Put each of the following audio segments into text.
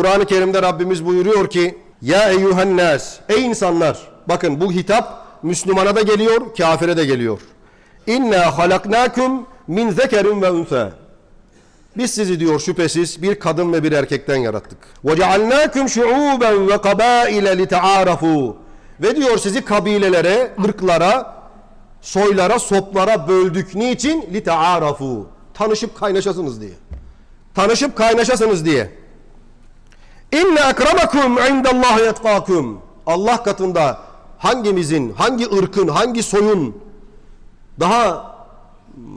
Kur'an-ı Kerim'de Rabbimiz buyuruyor ki Ya eyyühen nas Ey insanlar bakın bu hitap Müslümana da geliyor kafire de geliyor. İnna halaknakum min zekerin ve unsa biz sizi diyor şüphesiz bir kadın ve bir erkekten yarattık. Ve cealnakum şuuben ve kabaile litaarafu. Ve diyor sizi kabilelere, ırklara, soylara, soplara böldük. Niçin? Litaarafu. Tanışıp kaynaşasınız diye. Tanışıp kaynaşasınız diye. İnne akramakum indallahi yetkakum. Allah katında hangimizin, hangi ırkın, hangi soyun daha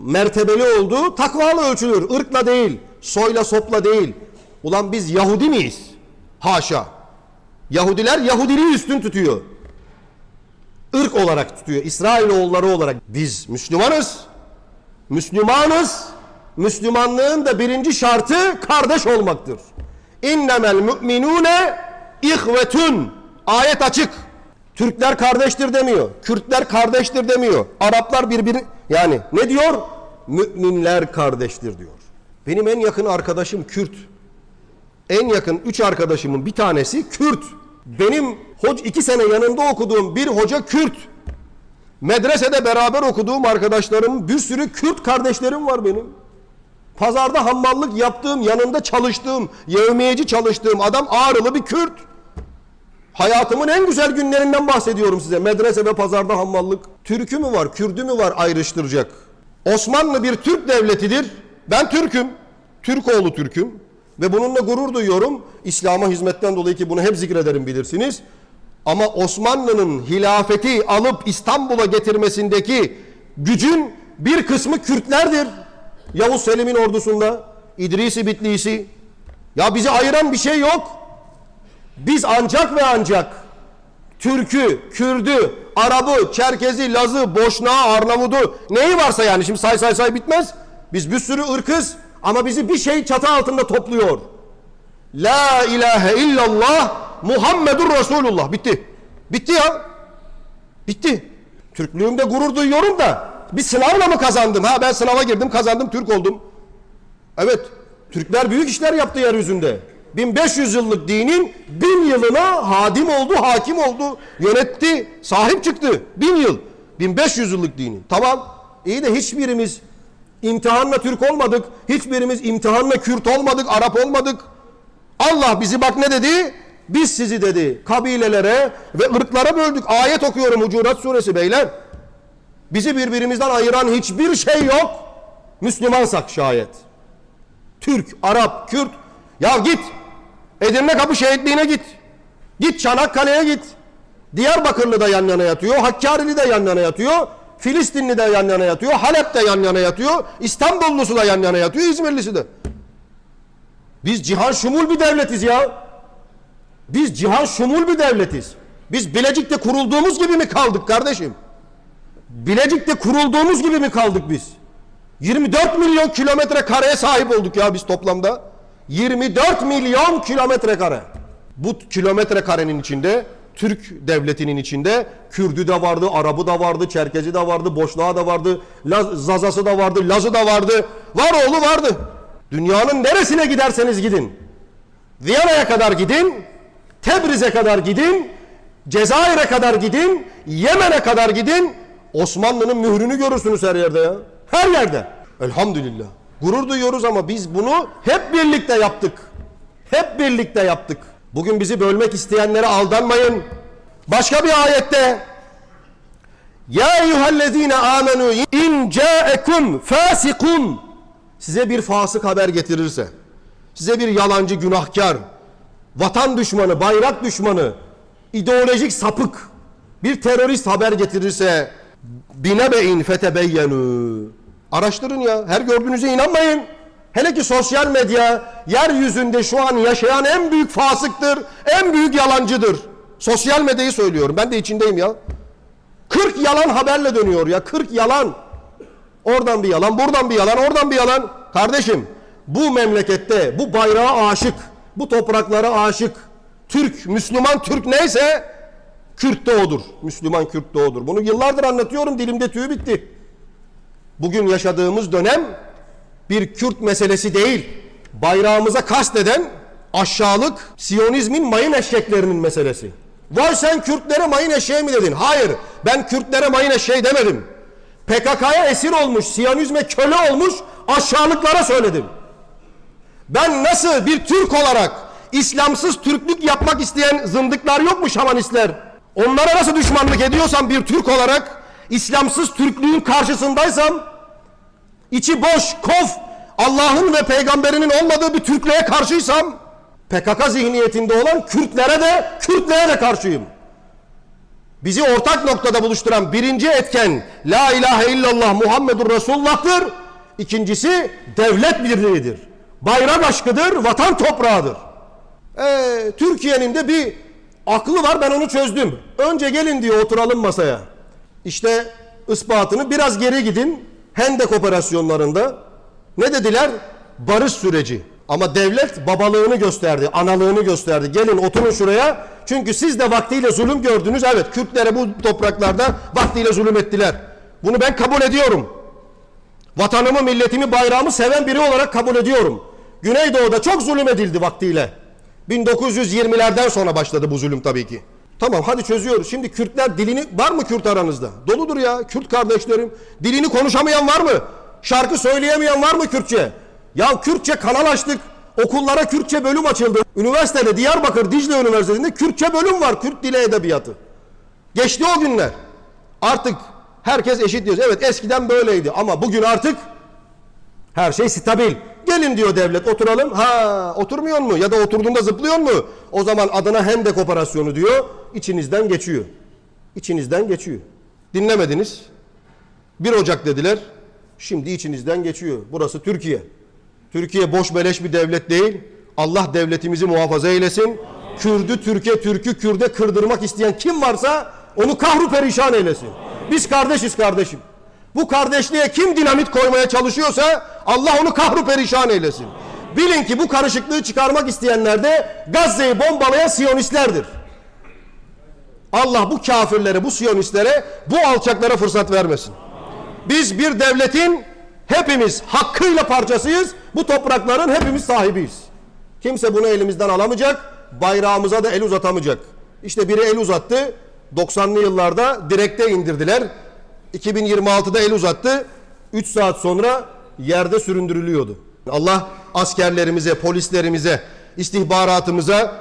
mertebeli olduğu takvalı ölçülür. Irkla değil, soyla sopla değil. Ulan biz Yahudi miyiz? Haşa. Yahudiler Yahudiliği üstün tutuyor. Irk olarak tutuyor. İsrailoğulları olarak. Biz Müslümanız. Müslümanız. Müslümanlığın da birinci şartı kardeş olmaktır. İnnemel müminune ihvetun. Ayet açık. Türkler kardeştir demiyor. Kürtler kardeştir demiyor. Araplar birbiri yani ne diyor? Müminler kardeştir diyor. Benim en yakın arkadaşım Kürt. En yakın üç arkadaşımın bir tanesi Kürt. Benim hoc iki sene yanında okuduğum bir hoca Kürt. Medresede beraber okuduğum arkadaşlarım bir sürü Kürt kardeşlerim var benim. Pazarda hammallık yaptığım, yanında çalıştığım, yevmiyeci çalıştığım adam ağrılı bir Kürt. Hayatımın en güzel günlerinden bahsediyorum size. Medrese ve pazarda hammallık. Türkü mü var, Kürdü mü var ayrıştıracak? Osmanlı bir Türk devletidir. Ben Türk'üm. Türkoğlu Türk'üm. Ve bununla gurur duyuyorum. İslam'a hizmetten dolayı ki bunu hep zikrederim bilirsiniz. Ama Osmanlı'nın hilafeti alıp İstanbul'a getirmesindeki gücün bir kısmı Kürtlerdir. Yavuz Selim'in ordusunda, İdrisi Bitlisi. Ya bizi ayıran bir şey yok. Biz ancak ve ancak Türk'ü, Kürd'ü, Arap'ı, Çerkez'i, Laz'ı, Boşnağı, Arnavut'u neyi varsa yani şimdi say say say bitmez. Biz bir sürü ırkız ama bizi bir şey çatı altında topluyor. La ilahe illallah Muhammedur Resulullah. Bitti. Bitti ya. Bitti. Türklüğümde gurur duyuyorum da bir sınavla mı kazandım? Ha ben sınava girdim kazandım Türk oldum. Evet. Türkler büyük işler yaptı yeryüzünde. 1500 yıllık dinin bin yılına hadim oldu, hakim oldu, yönetti, sahip çıktı. Bin yıl. 1500 yıllık dinin. Tamam. İyi de hiçbirimiz imtihanla Türk olmadık. Hiçbirimiz imtihanla Kürt olmadık, Arap olmadık. Allah bizi bak ne dedi? Biz sizi dedi kabilelere ve ırklara böldük. Ayet okuyorum Hucurat suresi beyler. Bizi birbirimizden ayıran hiçbir şey yok. Müslümansak şayet. Türk, Arap, Kürt. Ya git. Edirne Kapı Şehitliğine git. Git Çanakkale'ye git. Diyarbakırlı da yan yana yatıyor. Hakkari'li de yan yana yatıyor. Filistinli de yan yana yatıyor. Halep de yan yana yatıyor. İstanbullusu da yan yana yatıyor. İzmirlisi de. Biz cihan şumul bir devletiz ya. Biz cihan şumul bir devletiz. Biz Bilecik'te kurulduğumuz gibi mi kaldık kardeşim? Bilecik'te kurulduğumuz gibi mi kaldık biz? 24 milyon kilometre kareye sahip olduk ya biz toplamda. 24 milyon kilometre kare. Bu kilometre karenin içinde Türk devletinin içinde Kürdü de vardı, Arabı da vardı, Çerkezi de vardı, Boşnağı da vardı, Laz, Zazası da vardı, Lazı da vardı. Var oğlu vardı. Dünyanın neresine giderseniz gidin. Viyana'ya kadar gidin, Tebriz'e kadar gidin, Cezayir'e kadar gidin, Yemen'e kadar gidin. Osmanlı'nın mührünü görürsünüz her yerde ya. Her yerde. Elhamdülillah. Gurur duyuyoruz ama biz bunu hep birlikte yaptık. Hep birlikte yaptık. Bugün bizi bölmek isteyenlere aldanmayın. Başka bir ayette Ya eyyühellezine amenu in ca'ekum fasikun Size bir fasık haber getirirse size bir yalancı günahkar vatan düşmanı, bayrak düşmanı ideolojik sapık bir terörist haber getirirse binebe'in fetebeyyenu. Araştırın ya her gördüğünüze inanmayın. Hele ki sosyal medya yeryüzünde şu an yaşayan en büyük fasıktır en büyük yalancıdır. Sosyal medyayı söylüyorum ben de içindeyim ya. 40 yalan haberle dönüyor ya 40 yalan. Oradan bir yalan buradan bir yalan oradan bir yalan. Kardeşim bu memlekette bu bayrağa aşık bu topraklara aşık Türk, Müslüman Türk neyse Kürt de odur. Müslüman Kürt de odur. Bunu yıllardır anlatıyorum dilimde tüy bitti. Bugün yaşadığımız dönem bir Kürt meselesi değil. Bayrağımıza kasteden aşağılık Siyonizmin mayın eşeklerinin meselesi. Vay sen Kürtlere mayın eşeği mi dedin? Hayır ben Kürtlere mayın eşeği demedim. PKK'ya esir olmuş, Siyonizme köle olmuş aşağılıklara söyledim. Ben nasıl bir Türk olarak İslamsız Türklük yapmak isteyen zındıklar yok mu şamanistler? Onlara nasıl düşmanlık ediyorsam bir Türk olarak İslamsız Türklüğün karşısındaysam içi boş, kof, Allah'ın ve peygamberinin olmadığı bir Türklüğe karşıysam PKK zihniyetinde olan Kürtlere de Kürtlere de karşıyım. Bizi ortak noktada buluşturan birinci etken La ilahe illallah Muhammedur Resulullah'tır. İkincisi devlet birliğidir. Bayrak aşkıdır, vatan toprağıdır. Ee, Türkiye'nin de bir aklı var ben onu çözdüm. Önce gelin diyor oturalım masaya. İşte ispatını biraz geri gidin. Hendek operasyonlarında ne dediler? Barış süreci. Ama devlet babalığını gösterdi, analığını gösterdi. Gelin oturun şuraya. Çünkü siz de vaktiyle zulüm gördünüz. Evet Kürtlere bu topraklarda vaktiyle zulüm ettiler. Bunu ben kabul ediyorum. Vatanımı, milletimi, bayrağımı seven biri olarak kabul ediyorum. Güneydoğu'da çok zulüm edildi vaktiyle. 1920'lerden sonra başladı bu zulüm tabii ki. Tamam hadi çözüyoruz. Şimdi Kürtler dilini var mı Kürt aranızda? Doludur ya Kürt kardeşlerim. Dilini konuşamayan var mı? Şarkı söyleyemeyen var mı Kürtçe? Ya Kürtçe kanal açtık. Okullara Kürtçe bölüm açıldı. Üniversitede Diyarbakır Dicle Üniversitesi'nde Kürtçe bölüm var. Kürt dili edebiyatı. Geçti o günler. Artık herkes eşit diyoruz. Evet eskiden böyleydi ama bugün artık her şey stabil. Gelin diyor devlet oturalım. Ha oturmuyor mu? Ya da oturduğunda zıplıyor mu? O zaman adına hendek operasyonu diyor. İçinizden geçiyor. İçinizden geçiyor. Dinlemediniz. 1 Ocak dediler. Şimdi içinizden geçiyor. Burası Türkiye. Türkiye boş beleş bir devlet değil. Allah devletimizi muhafaza eylesin. Kürdü Türkiye, Türk'ü Kürde kırdırmak isteyen kim varsa onu kahru perişan eylesin. Biz kardeşiz kardeşim. Bu kardeşliğe kim dinamit koymaya çalışıyorsa Allah onu kahru perişan eylesin. Bilin ki bu karışıklığı çıkarmak isteyenler de Gazze'yi bombalayan Siyonistlerdir. Allah bu kafirlere, bu Siyonistlere, bu alçaklara fırsat vermesin. Biz bir devletin hepimiz hakkıyla parçasıyız. Bu toprakların hepimiz sahibiyiz. Kimse bunu elimizden alamayacak. Bayrağımıza da el uzatamayacak. İşte biri el uzattı. 90'lı yıllarda direkte indirdiler. 2026'da el uzattı. 3 saat sonra yerde süründürülüyordu. Allah askerlerimize, polislerimize, istihbaratımıza,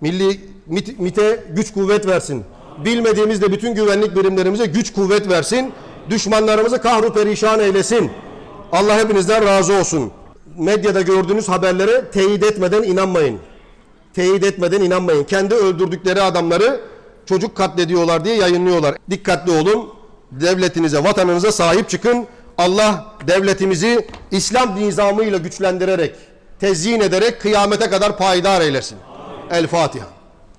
milli MİT- MİT'e güç kuvvet versin. Bilmediğimiz de bütün güvenlik birimlerimize güç kuvvet versin. Düşmanlarımızı kahru perişan eylesin. Allah hepinizden razı olsun. Medyada gördüğünüz haberlere teyit etmeden inanmayın. Teyit etmeden inanmayın. Kendi öldürdükleri adamları çocuk katlediyorlar diye yayınlıyorlar. Dikkatli olun. Devletinize, vatanınıza sahip çıkın. Allah devletimizi İslam nizamıyla güçlendirerek, tezyin ederek kıyamete kadar payidar eylesin. El Fatiha.